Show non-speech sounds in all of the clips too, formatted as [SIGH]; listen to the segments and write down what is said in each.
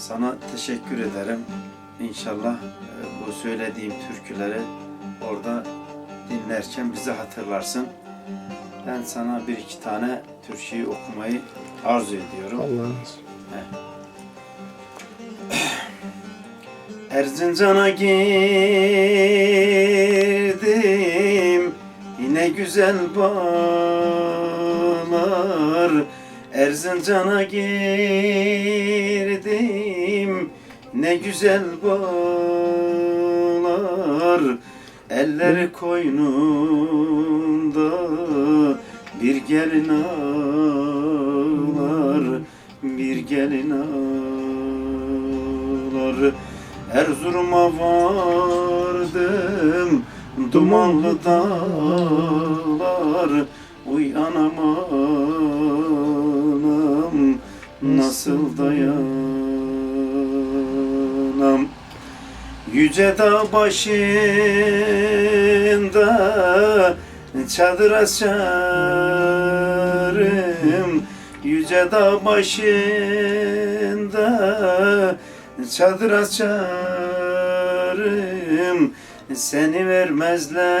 Sana teşekkür ederim. İnşallah e, bu söylediğim türküleri orada dinlerken bizi hatırlarsın. Ben sana bir iki tane türküyü okumayı arzu ediyorum. Allah'ın [CLEARS THROAT] Erzincan'a girdim Yine güzel bağlar Erzincan'a girdim Ne güzel bağlar Elleri koynunda Bir gelin ağlar Bir gelin ağlar. Erzurum'a vardım Dumanlı dağlar Uyanam anam Nasıl dayanam Yüce dağ başında Çadır açarım. Yüce dağ başında Çadır açarım. Seni vermezlerse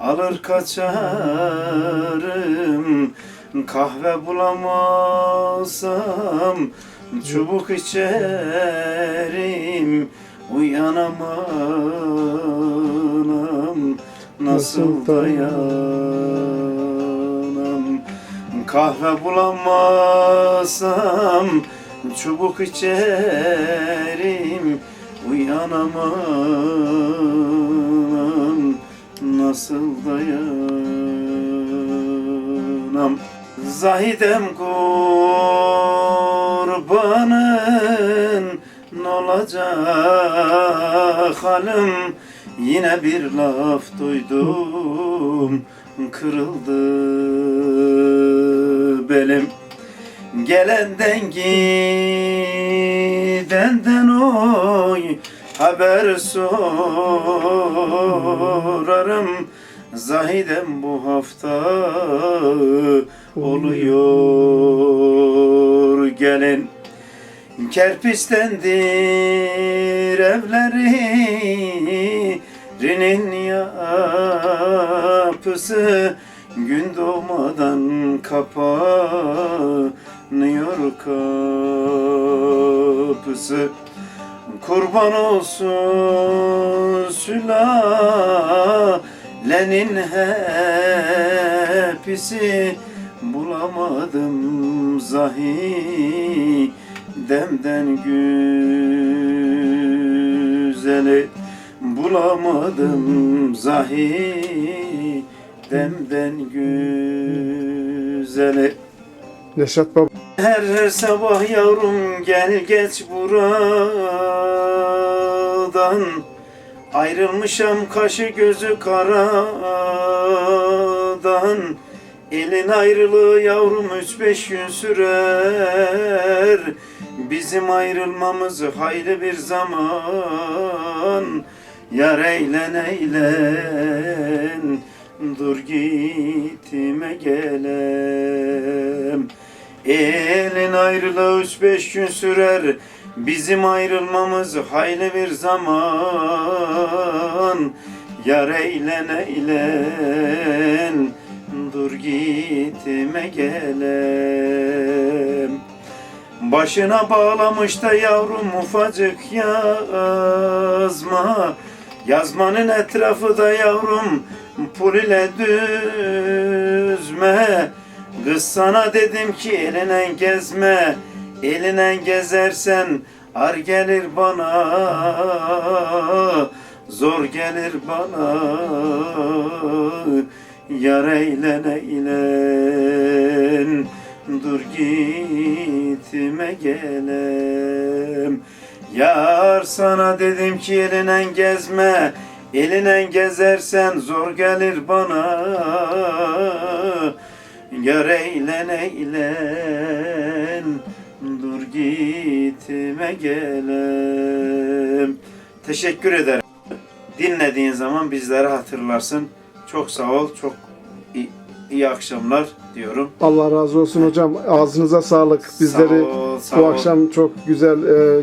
Alır kaçarım. Kahve bulamazsam Çubuk içerim Uyanamam. Nasıl dayanam? Kahve bulamazsam Çubuk içerim Uyanamam. Nasıl dayanam? Zahidem kurbanın olacak halim. Yine bir laf duydum Kırıldı belim. Gelenden gidenden oy Haber sorarım. Zahidem bu hafta oluyor gelin Kerpistendir evleri Rinin yapısı. Gün doğmadan kapanıyor kapısı. Kurban olsun sülalenin hepsi. Bulamadım zahi demden güzeli Bulamadım zahi. Demden güzeli. Neşat Baba. her sabah yavrum gel geç buradan. Ayrılmışam kaşı gözü karadan Elin ayrılığı yavrum üç beş gün sürer. Bizim ayrılmamız hayli bir zaman. Yar eylen eylen. Dur gitme gelem. Elin ayrılığı üç beş gün sürer. Bizim ayrılmamız hayli bir zaman. Yar eylen eylen gitme gelem. Başına bağlamış da yavrum ufacık yazma. Yazmanın etrafı da yavrum pul ile düzme. Kız sana dedim ki eline gezme. Eline gezersen ar gelir bana Zor gelir bana Yar eylen eylen. Dur gitme gelem. Yar sana dedim ki elinen gezme Elinen gezersen zor gelir bana. Yar eylen eylen. Dur gitme gelem. Teşekkür ederim. Dinlediğin zaman bizleri hatırlarsın. Çok sağ ol. Çok iyi, iyi akşamlar diyorum. Allah razı olsun hocam. Ağzınıza sağlık. Bizleri Sağ ol, sağ bu ol. akşam çok güzel e,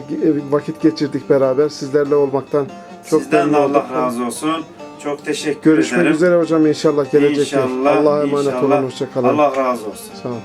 vakit geçirdik beraber. Sizlerle olmaktan çok Sizden de Allah olduk. razı olsun. Çok teşekkür Görüşmek ederim. üzere hocam inşallah gelecek. İnşallah, Allah'a emanet inşallah. olun. Hoşçakalın. Allah razı olsun. Sağ olun.